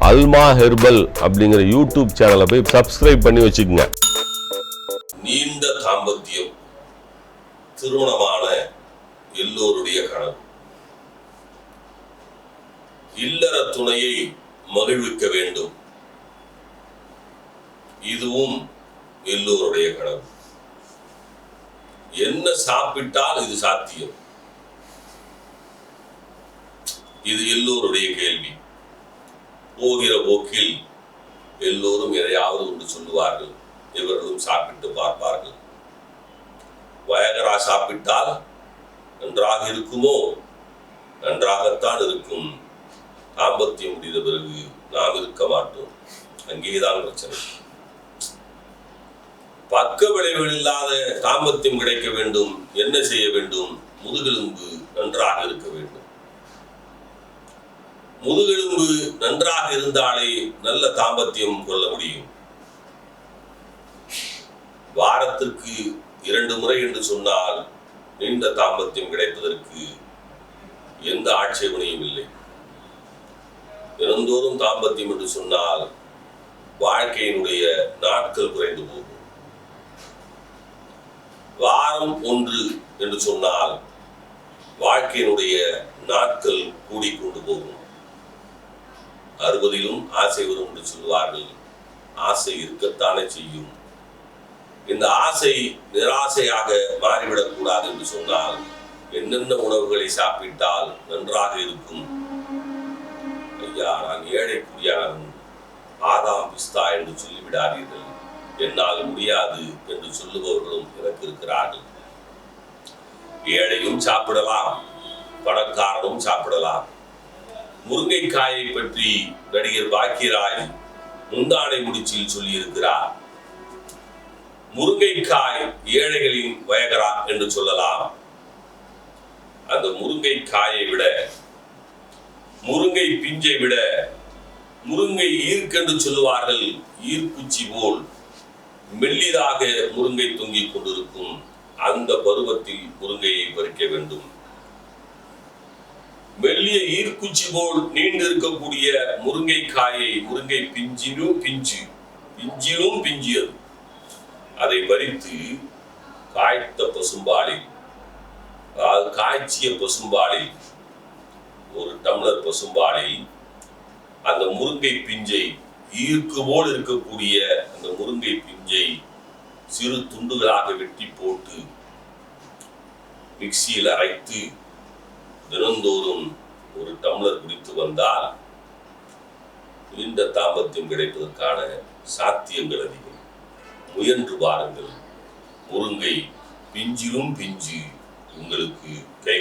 அல்மா herbal அப்படிங்கிற YouTube சேனலை போய் சப்ஸ்கிரைப் பண்ணி வச்சுக்கோங்க. நீண்ட தாம்பத்தியம் திருமணமான எல்லோருடைய கனவு. இல்லற துணையை மகிழ்விக்க வேண்டும். இதுவும் எல்லோருடைய கனவு. என்ன சாப்பிட்டால் இது சாத்தியம்? இது எல்லோருடைய கேள்வி. போகிற போக்கில் எல்லோரும் எதையாவது ஒன்று சொல்லுவார்கள். இவர்களும் சாப்பிட்டு பார்ப்பார்கள். வயகரா சாப்பிட்டால் நன்றாக இருக்குமோ? நன்றாகத்தான் இருக்கும். தாம்பத்தியம் முடிந்த பிறகு நாம் இருக்க மாட்டோம். அங்கேதான் பிரச்சனை. பக்க விளைவுகள் இல்லாத தாம்பத்தியம் கிடைக்க வேண்டும். என்ன செய்ய வேண்டும்? முதுகெலும்பு நன்றாக இருக்க வேண்டும். முதுகெலும்பு நன்றாக இருந்தாலே நல்ல தாம்பத்தியம் கொள்ள முடியும். வாரத்திற்கு இரண்டு முறை என்று சொன்னால் நீண்ட தாம்பத்தியம் கிடைப்பதற்கு எந்த ஆட்சேபனையும் இல்லை. தினந்தோறும் தாம்பத்தியம் என்று சொன்னால் வாழ்க்கையினுடைய நாட்கள் குறைந்து போகும். வாரம் ஒன்று என்று சொன்னால் வாழ்க்கையினுடைய நாட்கள் கூடிக்கொண்டு போகும். அறுபதிலும் ஆசை வரும் என்று சொல்வார்கள் ஆசை இருக்கத்தானே செய்யும். இந்த ஆசை நிராசையாக மாறிவிடக் கூடாது என்று சொன்னால் என்னென்ன உணவுகளை சாப்பிட்டால் நன்றாக இருக்கும்? ஐயா நான் ஏழை குடியானவன். பாதாம் பிஸ்தா என்று சொல்லிவிடாதீர்கள். என்னால் முடியாது என்று சொல்லுபவர்களும் எனக்கு இருக்கிறார்கள். ஏழையும் சாப்பிடலாம் பணக்காரனும் சாப்பிடலாம். முருங்கைக்காயை பற்றி நடிகர் பாக்கியராஜ் முந்தானை முடிச்சில் சொல்லியிருக்கிறார். முருங்கைக்காய் ஏழைகளின் வயகரா என்று சொல்லலாம். அந்த முருங்கைக்காயை விட முருங்கை பிஞ்சை விட முருங்கை ஈர்க்கென்று சொல்லுவார்கள் ஈர்க்குச்சி போல் மெல்லிதாக முருங்கை தொங்கிக் கொண்டிருக்கும் அந்த பருவத்தில் முருங்கையை பறிக்க வேண்டும். மெல்லிய ஈர்க்குச்சி போல் நீண்டு இருக்கக்கூடிய முருங்கைக்காயை முருங்கை பிஞ்சிலும் பிஞ்சு பிஞ்சிலும் பிஞ்சியது. அதை பறித்து காய்த்த பசும்பாலில் அதாவது காய்ச்சிய பசும்பாலில் ஒரு டம்ளர் பசும்பாலில் அந்த முருங்கை பிஞ்சை ஈர்க்கு போல் இருக்கக்கூடிய அந்த முருங்கை பிஞ்சை சிறு துண்டுகளாக வெட்டி போட்டு மிக்சியில் அரைத்து தினந்தோறும் ஒரு டம்ளர் குடித்து வந்தால் நீண்ட தாம்பத்தியம் கிடைப்பதற்கான சாத்தியங்கள் அதிகம். முயன்று பாருங்கள் முருங்கை பிஞ்சிலும் பிஞ்சு உங்களுக்கு கை